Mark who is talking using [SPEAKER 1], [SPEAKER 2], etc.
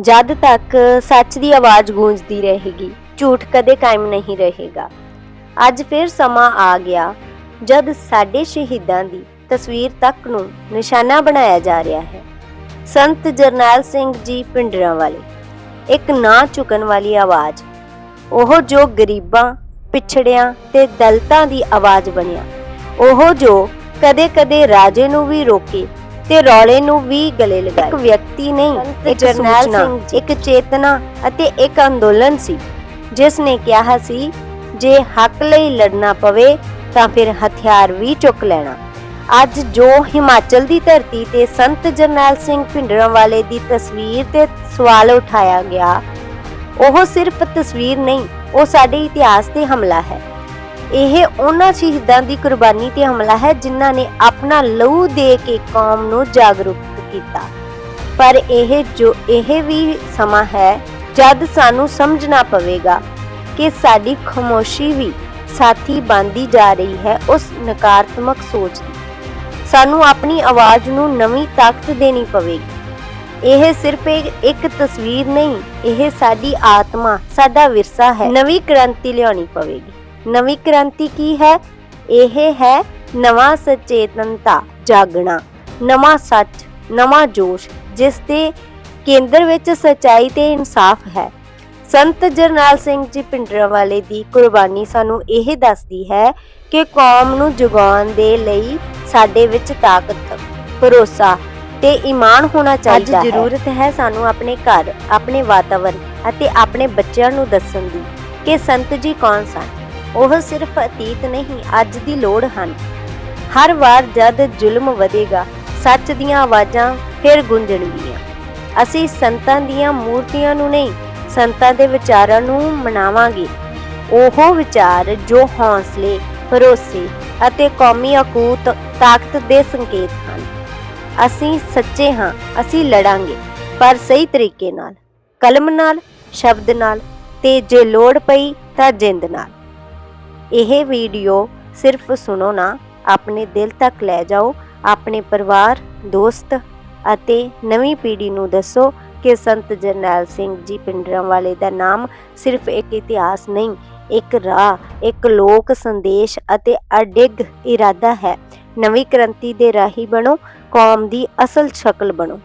[SPEAKER 1] ਜਦ ਤੱਕ ਸੱਚ ਦੀ ਆਵਾਜ਼ ਗੂੰਜਦੀ ਰਹੇਗੀ, ਝੂਠ ਕਦੇ ਕਾਇਮ ਨਹੀਂ ਰਹੇਗਾ। ਅੱਜ ਫਿਰ ਸਮਾਂ ਆ ਗਿਆ ਜਦ ਸਾਡੇ ਸ਼ਹੀਦਾਂ ਦੀ ਤਸਵੀਰ ਤੱਕ ਨੂੰ ਨਿਸ਼ਾਨਾ ਬਣਾਇਆ ਜਾ ਰਿਹਾ ਹੈ। ਸੰਤ ਜਰਨੈਲ ਸਿੰਘ ਜੀ ਪਿੰਡਰਾਂ ਵਾਲੇ, ਇੱਕ ਨਾ ਝੁਕਣ ਵਾਲੀ ਆਵਾਜ਼। ਉਹ ਜੋ ਗਰੀਬਾਂ, ਪਿਛੜਿਆਂ ਤੇ ਦਲਤਾਂ ਦੀ ਆਵਾਜ਼ ਬਣਿਆ। ਉਹ ਜੋ ਕਦੇ-ਕਦੇ ਰਾਜੇ ਨੂੰ ਵੀ ਰੋਕੇ ਤੇ ਰੌਲੇ ਨੂੰ ਵੀ ਗਲੇ ਲਗਾਏ। ਇੱਕ ਵਿਅਕਤੀ ਨਹੀਂ ਇੱਕ ਜਰਨੈਲ ਸਿੰਘ ਇੱਕ ਚੇਤਨਾ ਅਤੇ ਇੱਕ ਅੰਦੋਲਨ ਸੀ ਜਿਸ ਨੇ ਕਿਹਾ ਸੀ ਜੇ ਹੱਕ ਲਈ ਲੜਨਾ ਪਵੇ ਤਾਂ ਫਿਰ ਹਥਿਆਰ ਵੀ ਚੁੱਕ ਲੈਣਾ। ਅੱਜ ਜੋ ਹਿਮਾਚਲ ਦੀ ਧਰਤੀ ਤੇ ਸੰਤ ਜਰਨੈਲ ਸਿੰਘ ਭਿੰਡਰਾਂ ਵਾਲੇ ਦੀ ਤਸਵੀਰ ਤੇ ਸਵਾਲ ਉਠਾਇਆ ਗਿਆ ਉਹ ਸਿਰਫ ਤਸਵੀਰ ਨਹੀਂ ਉਹ ਸਾਡੇ ਇਤਿਹਾਸ ਤੇ ਹਮਲਾ ਹੈ। ਇਹ ਉਹਨਾਂ ਸ਼ਹੀਦਾਂ ਦੀ ਕੁਰਬਾਨੀ ਤੇ ਹਮਲਾ ਹੈ ਜਿਨ੍ਹਾਂ ਨੇ ਆਪਣਾ ਲਹੂ ਦੇ ਕੇ ਕੌਮ ਨੂੰ ਜਾਗਰੂਕ ਕੀਤਾ। ਪਰ ਇਹ ਜੋ ਇਹ ਵੀ ਸਮਾਂ ਹੈ, ਜਦ ਸਾਨੂੰ ਸਮਝਣਾ ਪਵੇਗਾ ਕਿ ਸਾਡੀ ਖਾਮੋਸ਼ੀ ਵੀ ਸਾਥੀ ਬਣਦੀ ਜਾ ਰਹੀ ਹੈ ਉਸ ਨਕਾਰਾਤਮਕ ਸੋਚ ਦੀ। ਸਾਨੂੰ ਆਪਣੀ ਆਵਾਜ਼ ਨੂੰ ਨਵੀਂ ਤਾਕਤ ਦੇਣੀ ਪਵੇਗੀ। ਇਹ ਸਿਰਫ ਇੱਕ ਇੱਕ ਤਸਵੀਰ ਨਹੀਂ, ਇਹ ਸਾਡੀ ਆਤਮਾ, ਸਾਡਾ ਵਿਰਸਾ ਹੈ। ਨਵੀਂ ਕ੍ਰਾਂਤੀ ਲਿਆਉਣੀ ਪਵੇਗੀ। ਨਵੀਂ ਕ੍ਰਾਂਤੀ ਕੀ ਹੈ? ਇਹ ਹੈ ਨਵਾਂ ਸਚੇਤਨਤਾ ਜਾਗਣਾ। ਨਵਾਂ ਸੱਚ ਨਵਾਂ ਜੋਸ਼ ਜਿਸ ਦੇ ਕੇਂਦਰ ਵਿੱਚ ਸਚਾਈ ਤੇ ਇਨਸਾਫ ਹੈ। ਸੰਤ ਜਰਨੈਲ ਸਿੰਘ ਜੀ ਪਿੰਡਰਾਂਵਾਲੇ ਦੀ ਕੁਰਬਾਨੀ ਸਾਨੂੰ ਇਹ ਦੱਸਦੀ ਹੈ ਕਿ ਕੌਮ ਨੂੰ ਜਗਾਉਣ ਦੇ ਲਈ ਸਾਡੇ ਵਿੱਚ ਤਾਕਤ ਭਰੋਸਾ ਤੇ ਈਮਾਨ ਹੋਣਾ ਚਾਹੀਦਾ ਹੈ। ਅੱਜ ਜ਼ਰੂਰਤ ਹੈ ਸਾਨੂੰ ਆਪਣੇ ਘਰ ਆਪਣੇ ਵਾਤਾਵਰਣ ਅਤੇ ਆਪਣੇ ਬੱਚਿਆਂ ਨੂੰ ਦੱਸਣ ਦੀ ਕਿ ਸੰਤ ਜੀ ਕੌਣ ਸਨ? ਉਹ ਸਿਰਫ ਅਤੀਤ ਨਹੀਂ, ਅੱਜ ਦੀ ਲੋੜ ਹਨ। ਹਰ ਵਾਰ ਜਦ ਜ਼ੁਲਮ ਵਧੇਗਾ, ਸੱਚ ਦੀਆਂ ਆਵਾਜ਼ਾਂ ਫਿਰ ਗੂੰਜਣਗੀਆਂ। ਅਸੀਂ ਸੰਤਾਂ ਦੀਆਂ ਮੂਰਤੀਆਂ ਨੂੰ ਨਹੀਂ, ਸੰਤਾਂ ਦੇ ਵਿਚਾਰਾਂ ਨੂੰ ਮਨਾਵਾਂਗੇ। ਉਹ ਵਿਚਾਰ ਜੋ ਹੌਸਲੇ, ਭਰੋਸੇ ਅਤੇ ਕੌਮੀ ਅਕੂਤ, ਤਾਕਤ ਦੇ ਸੰਕੇਤ ਹਨ। ਅਸੀਂ ਸੱਚੇ ਹਾਂ, ਅਸੀਂ ਲੜਾਂਗੇ, ਪਰ ਸਹੀ ਤਰੀਕੇ ਨਾਲ, ਕਲਮ ਨਾਲ, ਸ਼ਬਦ ਨਾਲ ਤੇ ਜੇ ਲੋੜ ਪਈ ਤਾਂ ਜਿੰਦ ਨਾਲ। ਇਹ ਵੀਡੀਓ ਸਿਰਫ ਸੁਣੋ ਨਾ, ਆਪਣੇ ਦਿਲ ਤੱਕ ਲੈ ਜਾਓ, ਆਪਣੇ ਪਰਿਵਾਰ, ਦੋਸਤ ਅਤੇ ਨਵੀਂ ਪੀੜ੍ਹੀ ਨੂੰ ਦੱਸੋ ਕਿ ਸੰਤ ਜਰਨੈਲ ਸਿੰਘ ਜੀ ਪਿੰਡਰਾਂ ਵਾਲੇ ਦਾ ਨਾਮ ਸਿਰਫ ਇੱਕ ਇਤਿਹਾਸ ਨਹੀਂ, ਇੱਕ ਰਾਹ, ਇੱਕ ਲੋਕ ਸੰਦੇਸ਼ ਅਤੇ ਅਡਿੱਗ ਇਰਾਦਾ ਹੈ। ਨਵੀਂ ਕ੍ਰਾਂਤੀ ਦੇ ਰਾਹੀ ਬਣੋ, ਕੌਮ ਦੀ ਅਸਲ ਸ਼ਕਲ ਬਣੋ।